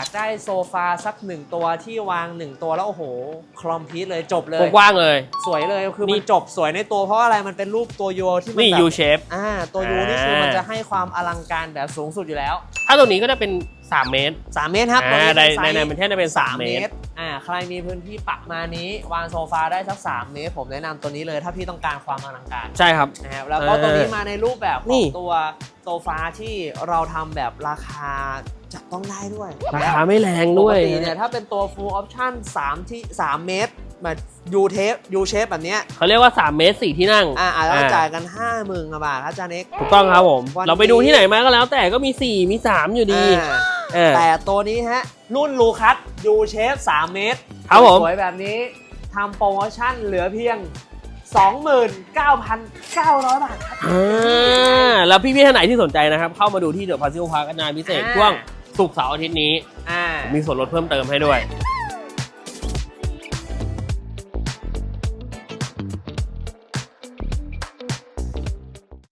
ากได้โซฟาสักหนึ่งตัวที่วางหนึ่งตัวแล้วโอ้โหคลอมพีทเลยจบเลยกว้างๆเลย สวยเลยคือนี่ มันจบสวยในตัวเพราะอะไรมันเป็นรูปตัวยูที่มันนี่ แบบ U shape อ่าตัวยูนี่คืออ่ามัมันจะให้ความอลังการแบบสูงสุดอยู่แล้ว ถ้าตัวนี้ก็จะเป็น 3 เมตร3 เมตรครับอ่าตัวในนี้ในเป็นไซส์ในประเทศจะเป็น3เมตรอ่าใครมีพื้นที่ปักมานี้วางโซฟาได้สัก 3 เมตร ผมแนะนำตัวนี้เลยถ้าพี่ต้องการความอลังการใช่ครับ นะครับแล้วก็เออตัวนี้มาในรูปแบบขนี่ องตัวโซฟาที่เราทำแบบราคาจับต้องได้ด้วยราคาไม่แรงปด้กวยติเนี่ยถ้าเป็นตัว full option 3ที่3เมตรแบบยูเทปยูเชฟแบบเนี้ยเขาเรียกว่า 3 เมตร 4 ที่นั่งอ่าอาจจะอ่าจ่ายกัน5 0,000กว่าบาทครับอาจารย์เอก ถูกต้องครับผม วันนี้ เราไปดูที่ไหนมาก็แล้วแต่ก็มี 4 มี 3 อยู่ดีอ่าเออแต่ตัวนี้ฮะ รุ่นลูคัสยูเชฟ3เมตรครับผม สวยแบบนี้ทำโปรโมชั่นเหลือเพียง 29,900 บาทครับ อ่า แล้วพี่ๆท่านไหนที่สนใจนะครับ เข้ามาดูที่เดอะพาซิโอพาร์คนาพิเศษอ่าช่วงศุกร์เสาร์อาทิตย์นี้ อ่า มีส่วนลดเพิ่มเติมให้ด้วย